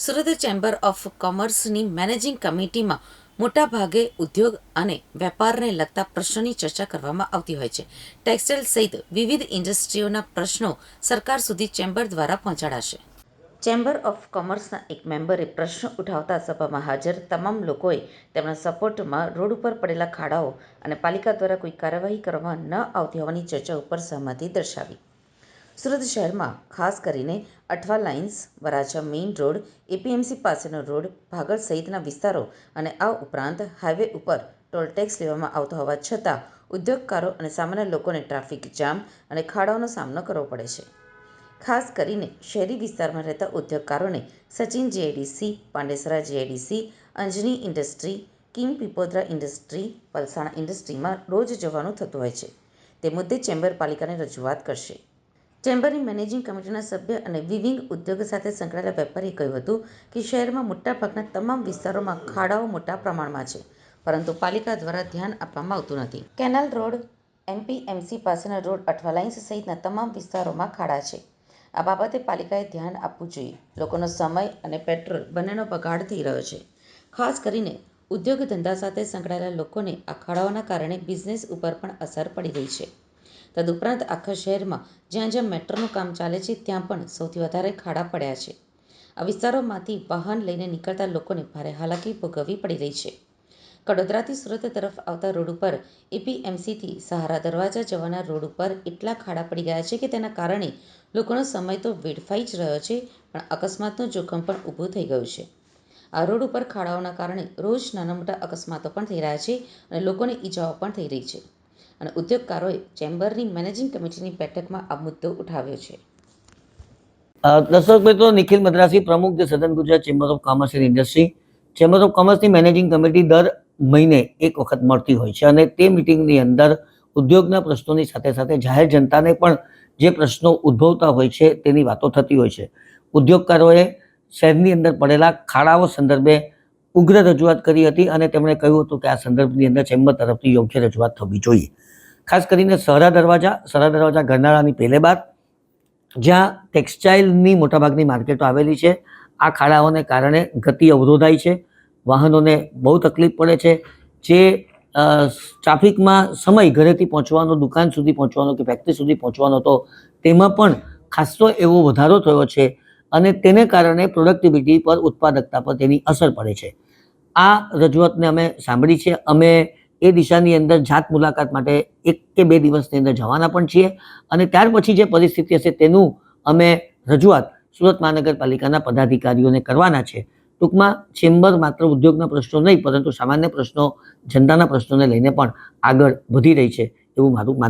Surat chamber of કોમર્સની managing કમિટીમાં મોટાભાગે ઉદ્યોગ અને વેપારને લગતા પ્રશ્નોની ચર્ચા કરવામાં આવતી હોય છે. ટેક્સટાઇલ સહિત વિવિધ ઇન્ડસ્ટ્રીઓના પ્રશ્નો સરકાર સુધી ચેમ્બર દ્વારા પહોંચાડાશે. ચેમ્બર ઓફ કોમર્સના એક મેમ્બરે પ્રશ્ન ઉઠાવતા સભામાં હાજર તમામ લોકોએ તેમના સપોર્ટમાં રોડ ઉપર પડેલા ખાડાઓ અને પાલિકા દ્વારા કોઈ કાર્યવાહી કરવામાં ન આવતી હોવાની ચર્ચા ઉપર સહમતિ દર્શાવી. સુરત શહેરમાં ખાસ કરીને Athwa lines, Varachha main road, APMC પાસેનો road, Bhagal સહિતના વિસ્તારો અને આ ઉપરાંત હાઇવે ઉપર ટોલ ટેક્સ લેવામાં આવતો હોવા છતાં ઉદ્યોગકારો અને સામાન્ય લોકોને ટ્રાફિક જામ અને ખાડાઓનો સામનો કરવો પડે છે. ખાસ કરીને શહેરી વિસ્તારમાં રહેતા ઉદ્યોગકારોને Sachin GIDC Pandesara GIDC Anjani industry, king Pipodara industry Palsana ઇન્ડસ્ટ્રીમાં રોજ જવાનું થતું હોય છે. તે મુદ્દે ચેમ્બર પાલિકાને રજૂઆત કરશે. ચેમ્બરની મેનેજિંગ કમિટીના સભ્ય અને વિવિંગ ઉદ્યોગ સાથે સંકળાયેલા વેપારીએ કહ્યું હતું કે શહેરમાં મોટાભાગના તમામ વિસ્તારોમાં ખાડાઓ મોટા પ્રમાણમાં છે, પરંતુ પાલિકા દ્વારા ધ્યાન આપવામાં આવતું નથી. કેનાલ રોડ, એમપીએમસી પાસેના રોડ અઠવા લાઇન્સ સહિતના તમામ વિસ્તારોમાં ખાડા છે. આ બાબતે પાલિકાએ ધ્યાન આપવું જોઈએ. લોકોનો સમય અને પેટ્રોલ બંનેનો બગાડ થઈ રહ્યો છે. ખાસ કરીને ઉદ્યોગ ધંધા સાથે સંકળાયેલા લોકોને આ ખાડાઓના કારણે બિઝનેસ ઉપર પણ અસર પડી રહી છે. તદુપરાંત આખા શહેરમાં જ્યાં જ્યાં મેટ્રોનું કામ ચાલે છે, ત્યાં પણ સૌથી વધારે ખાડા પડ્યા છે. આ વિસ્તારોમાંથી વાહન લઈને નીકળતા લોકોને ભારે હાલાકી ભોગવવી પડી રહી છે. કડોદરાથી સુરત તરફ આવતા રોડ ઉપર એપીએમસીથી સહારા દરવાજા જવાના રોડ ઉપર એટલા ખાડા પડી ગયા છે કે તેના કારણે લોકોનો સમય તો વેડફાઈ જ રહ્યો છે, પણ અકસ્માતનું જોખમ પણ ઊભું થઈ ગયું છે. આ રોડ ઉપર ખાડાઓના કારણે રોજ નાના મોટા અકસ્માતો પણ થઈ રહ્યા છે અને લોકોને ઈજાઓ પણ થઈ રહી છે. અને ઉદ્યોગકારોએ ચેમ્બરની મેનેજિંગ કમિટીની બેઠકમાં આ મુદ્દો ઉઠાવ્યો છે. દર્શક મિત્રો, નિખિલ મદ્રાસી પ્રમુખ જે સદન Gujarat chamber of commerce and industry, chamber of કોમર્સની managing committee દર મહિને એક વખત મળતી હોય છે અને તે મિટિંગની અંદર ઉદ્યોગના પ્રશ્નોની સાથે સાથે જાહેર જનતાને પણ જે પ્રશ્નો ઉદ્ભવતા હોય છે તેની વાતો થતી હોય છે. ઉદ્યોગકારોએ શહેરની અંદર પડેલા ખાડાઓ સંદર્ભે ઉગ્ર રજૂઆત કરી હતી અને તેમણે કહ્યું હતું કે આ સંદર્ભની અંદર ચેમ્બર તરફથી યોગ્ય રજૂઆત થવી જોઈએ. ખાસ કરીને સહરા દરવાજા સહરા દરવાજા ગરનાળાની પહેલે બાદ જ્યાં ટેક્સટાઇલની મોટાભાગની માર્કેટો આવેલી છે. આ ખાડાઓને કારણે ગતિ અવરોધાય છે. વાહનોને બહુ તકલીફ પડે છે. જે ટ્રાફિકમાં સમય ઘરેથી પહોંચવાનો, દુકાન સુધી પહોંચવાનો કે ફેક્ટરી સુધી પહોંચવાનો હતો તેમાં પણ ખાસો એવો વધારો થયો છે અને તેને કારણે પ્રોડક્ટિવિટી પર ઉત્પાદકતા પર તેની અસર પડે છે. આ રજૂઆતને અમે સાંભળી છે. અમે એ દિશાની અંદર જાત મુલાકાત માટે એક કે બે દિવસની અંદર જવાના પણ છીએ અને ત્યાર પછી જે પરિસ્થિતિ હશે તેનું અમે રજૂઆત સુરત મહાનગરપાલિકાના પદાધિકારીઓને કરવાના છે. ટૂંકમાં ચેમ્બર માત્ર ઉદ્યોગના પ્રશ્નો નહીં, પરંતુ સામાન્ય પ્રશ્નો, જનતાના પ્રશ્નોને લઈને પણ આગળ વધી રહી છે એવું મારું માનવું